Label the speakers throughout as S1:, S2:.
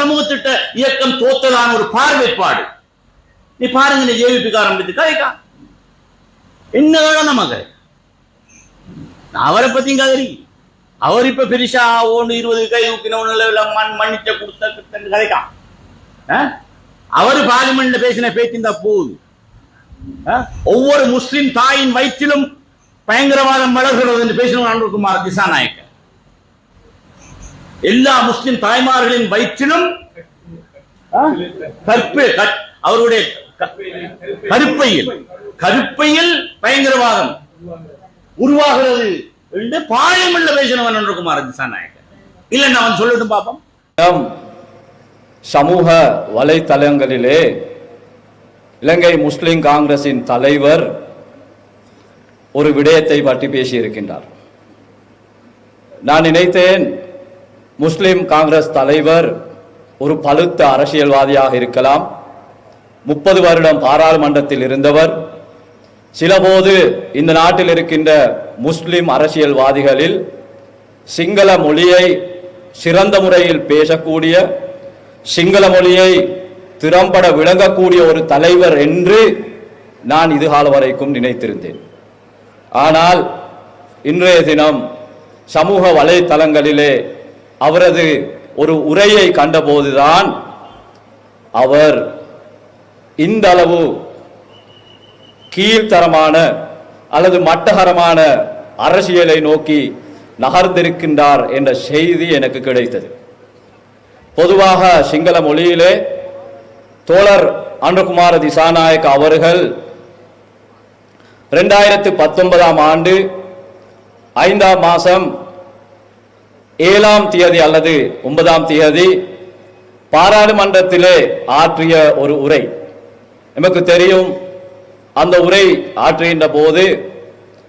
S1: சமூகத்திட்ட இயக்கம் தோத்தலான ஒரு பார்வைப்பாடு. நீ பாருங்க நீ ஜேவிபி ஆரம்பித்து கதைக்கா? என்ன வேணும் நமக்கு நான் அவரை பத்தியும் கதறி அவர் இப்ப பெருசா ஒன்று இருபது கை ஊக்கினவன மண் மன்னிச்ச கொடுத்த கிட்டன்னு கதைக்கான் அவர் பார்லிமெண்ட்ல பேசின பேச்சு போகுது ஒவ்வொரு முஸ்லிம் தாயின் வயிற்றிலும் பயங்கரவாதம் வளர்கிறது என்று பேசினவர் அன்புகுமார் திசாநாயக்கர். எல்லா முஸ்லிம் தாய்மார்களின் வயிற்றிலும் கற்பு கற்- அவருடைய கருப்பையில் கருப்பையில் பயங்கரவாதம் உருவாகிறது என்று பார்லிமெண்ட்ல பேசினவன் அன்புகுமார் திசாநாயக்க இல்லை நான் சொல்லட்டும் பாப்போம்.
S2: சமூக வலைத்தளங்களிலே இலங்கை முஸ்லிம் காங்கிரசின் தலைவர் ஒரு விடயத்தை பற்றி பேசியிருக்கின்றார். நான் நினைத்தேன் முஸ்லிம் காங்கிரஸ் தலைவர் ஒரு பழுத்த அரசியல்வாதியாக இருக்கலாம். முப்பது வருடம் பாராளுமன்றத்தில் இருந்தவர். சிலபோது இந்த நாட்டில் இருக்கின்ற முஸ்லிம் அரசியல்வாதிகளில் சிங்கள மொழியை சிறந்த முறையில் பேசக்கூடிய சிங்கள மொழியை திறம்பட விளங்கக்கூடிய ஒரு தலைவர் என்று நான் இதுகால வரைக்கும் நினைத்திருந்தேன். ஆனால் இன்றைய தினம் சமூக வலைத்தளங்களிலே அவரது ஒரு உரையை கண்டபோதுதான் அவர் இந்த அளவு கீழ்த்தரமான அல்லது மட்டகரமான அரசியலை நோக்கி நகர்ந்திருக்கின்றார் என்ற செய்தி எனக்கு கிடைத்தது. பொதுவாக சிங்கள மொழியிலே தோழர் அனுகுமார திசாநாயக் அவர்கள் ரெண்டாயிரத்து பத்தொன்பதாம் ஆண்டு ஐந்தாம் மாதம் ஏழாம் தேதி அல்லது ஒன்பதாம் தேதி பாராளுமன்றத்திலே ஆற்றிய ஒரு உரை. நமக்கு தெரியும் அந்த உரை ஆற்றுகின்ற போது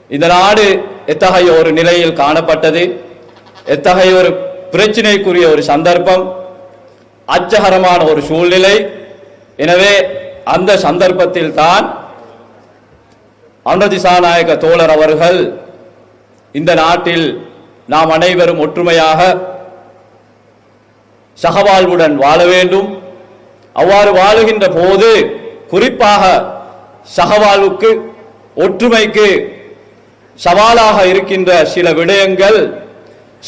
S2: இந்த நாடு எத்தகைய ஒரு நிலையில் காணப்பட்டது எத்தகைய ஒரு பிரச்சினைக்குரிய ஒரு சந்தர்ப்பம் அச்சகரமான ஒரு சூழ்நிலை. எனவே அந்த சந்தர்ப்பத்தில் தான் அனுதிசாநாயக தோழர் அவர்கள் இந்த நாட்டில் நாம் அனைவரும் ஒற்றுமையாக சகவாழ்வுடன் வாழ வேண்டும். அவ்வாறு வாழுகின்ற போது குறிப்பாக சகவாழ்வுக்கு ஒற்றுமைக்கு சவாலாக இருக்கின்ற சில விடயங்கள்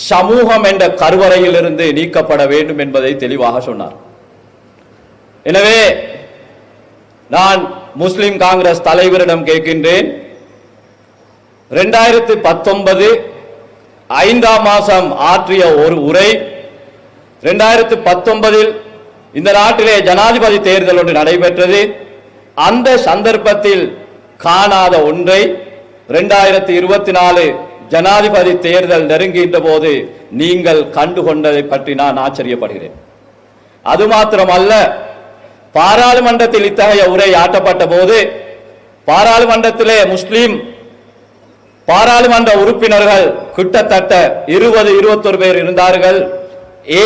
S2: சமூகம் என்ற கருவறையிலிருந்து நீக்கப்பட வேண்டும் என்பதை தெளிவாக சொன்னார். எனவே நான் முஸ்லிம் காங்கிரஸ் தலைவரிடம் கேட்கின்றேன். ரெண்டாயிரத்தி பத்தொன்பது ஐந்தாம் மாசம் ஆற்றிய ஒரு உரை. ரெண்டாயிரத்து பத்தொன்பதில் இந்த நாட்டிலே ஜனாதிபதி தேர்தல் ஒன்று நடைபெற்றது. அந்த சந்தர்ப்பத்தில் காணாத ஒன்றை ரெண்டாயிரத்தி இருபத்தி நாலு ஜனாதிபதி தேர்தல் நெருங்குகின்ற போது நீங்கள் கண்டுகொண்டதை பற்றி நான் ஆச்சரியப்படுகிறேன். அது மாத்திரமல்ல பாராளுமன்றத்தில் இத்தகைய உரை ஆட்டப்பட்ட போது பாராளுமன்றத்திலே முஸ்லீம் பாராளுமன்ற உறுப்பினர்கள் கிட்டத்தட்ட இருபது இருபத்தொரு பேர் இருந்தார்கள்.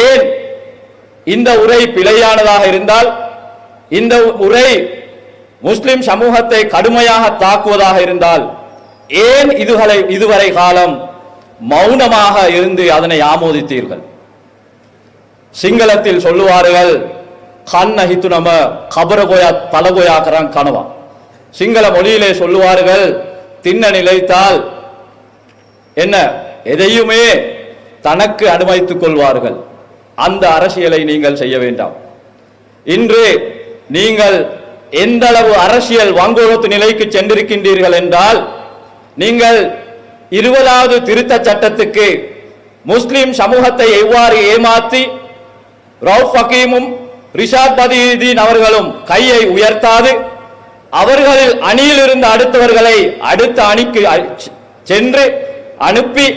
S2: ஏன் இந்த உரை பிழையானதாக இருந்தால் இந்த உரை முஸ்லிம் சமூகத்தை கடுமையாக தாக்குவதாக இருந்தால் ஏன் இதுகளை இதுவரை காலம் மௌனமாக இருந்து அதனை ஆமோதித்தீர்கள்? சிங்களத்தில் சொல்லுவார்கள் கண்ண நம்ம நம கபரகோயா தலகோயாக்கறான் கனவா. சிங்கள மொழியிலே சொல்லுவார்கள் திண்ண நிலைத்தால் என்ன? எதையுமே தனக்கு அனுமதித்துக் கொள்வார்கள். அந்த அரசியலை நீங்கள் செய்ய வேண்டாம். இன்று நீங்கள் எந்த அளவு அரசியல் வாங்குவத்து நிலைக்கு சென்றிருக்கின்றீர்கள் என்றால் நீங்கள் இருபதாவது திருத்த சட்டத்துக்கு முஸ்லிம் சமூகத்தை எவ்வாறு ஏமாத்தி ரவுப் ஹக்கீமும் ரிஷாத் பதீதீன் அவர்களும் கையை உயர்த்தாது அவர்களில் அணியில் இருந்த அடுத்தவர்களை அடுத்த அணிக்கு சென்று அனுப்பி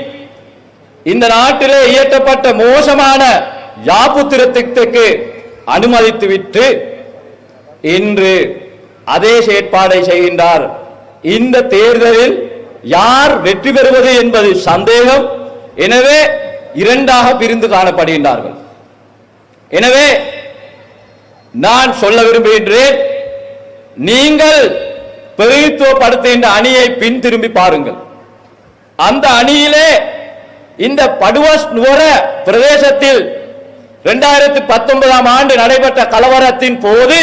S2: இந்த நாட்டிலே இயற்றப்பட்ட மோசமான யாப்பு அனுமதித்துவிட்டு இன்று அதே செயற்பாடை செய்கின்றார். இந்த தேர்தலில் யார் வெற்றி பெறுவது என்பது சந்தேகம். எனவே இரண்டாக பிரிந்து காணப்படுகின்றார்கள். எனவே நான் சொல்ல விரும்புகின்றேன் நீங்கள் பிரதித்துவப்படுத்துகின்ற அணியை பின் திரும்பி பாருங்கள். அந்த அணியிலே இந்த படுவஸ் நுவர பிரதேசத்தில் இரண்டாயிரத்தி பத்தொன்பதாம் ஆண்டு நடைபெற்ற கலவரத்தின் போது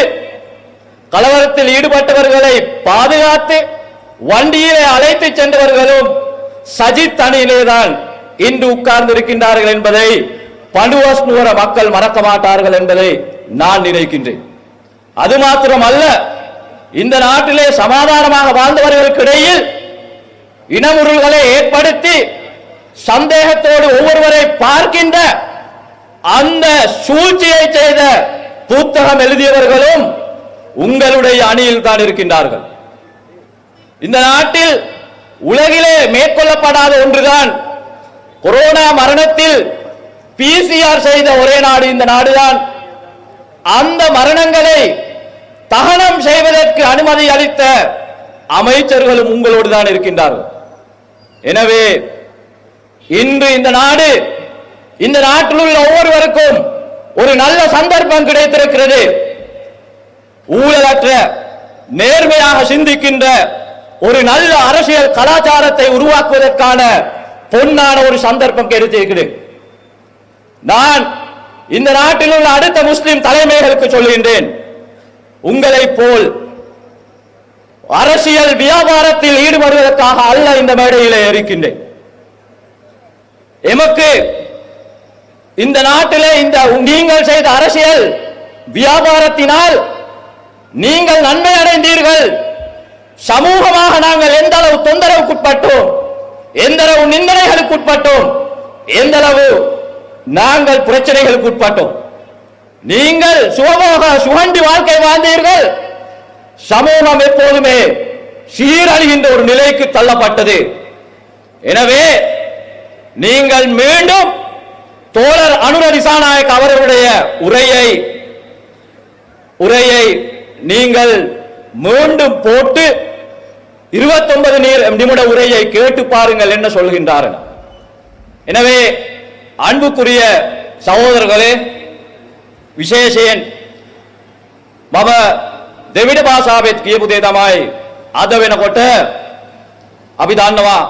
S2: கலவரத்தில் ஈடுபட்டவர்களை பாதுகாத்து வண்டியிலே அழைத்து சென்றவர்களும் சஜித் அணியிலேதான் இன்று உட்கார்ந்திருக்கின்றார்கள் என்பதை பண்டுவாஸ் நுவர மக்கள் மறக்க மாட்டார்கள் என்பதை நான் நினைக்கின்றேன். அது மாத்திரமல்ல இந்த நாட்டிலே சமாதானமாக வாழ்ந்தவர்களுக்கு இடையில் இனமுருள்களை ஏற்படுத்தி சந்தேகத்தோடு ஒவ்வொருவரை பார்க்கின்ற அந்த சூழ்ச்சியை செய்த புத்தகம் எழுதியவர்களும் உங்களுடைய அணியில் தான் இருக்கின்றார்கள். இந்த நாட்டில் உலகிலே மேற்கொள்ளப்படாத ஒன்றுதான். கொரோனா மரணத்தில் பிசிஆர் செய்த ஒரே நாடு இந்த நாடுதான். அந்த மரணங்களை தகனம் செய்வதற்கு அனுமதி அளித்த அமைச்சர்களும் உங்களோடு தான் இருக்கின்றார்கள். எனவே இன்று இந்த நாடு இந்த நாட்டில் உள்ள ஒவ்வொருவருக்கும் ஒரு நல்ல சந்தர்ப்பம் கிடைத்திருக்கிறது. ஊழலற்ற நேர்மையாக சிந்திக்கின்ற ஒரு நல்ல அரசியல் கலாச்சாரத்தை உருவாக்குவதற்கான பொன்னான ஒரு சந்தர்ப்பம் கிடைத்திருக்கிறது. நான் இந்த நாட்டில் உள்ள அடுத்த முஸ்லிம் தலைமைகளுக்கு சொல்கின்றேன். உங்களைப் போல் அரசியல் வியாபாரத்தில் ஈடுபடுவதற்காக அல்ல இந்த மேடையிலே இருக்கின்றேன். எமக்கு இந்த நாட்டிலே இந்த நீங்கள் செய்த அரசியல் வியாபாரத்தினால் நீங்கள் நன்மை அடைந்தீர்கள். சமூகமாக நாங்கள் எந்த அளவு தொந்தரவுக்குட்பட்டோம் எந்த அளவு நிந்தனைகளுக்குட்பட்டோம் எந்த அளவு நாங்கள் பிரச்சனைகளுக்கு உட்பட்டோம் நீங்கள் சுகமாக சுகண்டி வாழ்க்கை வாழ்ந்தீர்கள். சமூகம் எப்போதுமே சீரழிகின்ற ஒரு நிலைக்கு தள்ளப்பட்டது. எனவே நீங்கள் மீண்டும் தோழர் அனுர நாயக் அவர்களுடைய உரையை உரையை நீங்கள் மீண்டும் போட்டு இருபத்தொன்பது நிமிட உரையை கேட்டு பாருங்கள் என்ன சொல்கின்றார்கள். எனவே அன்புக்குரிய சகோதரர்களே விசேஷன் மம දෙවිඩ භාෂාවෙත් කියපු දේ තමයි අද වෙනකොට අපි දන්නවා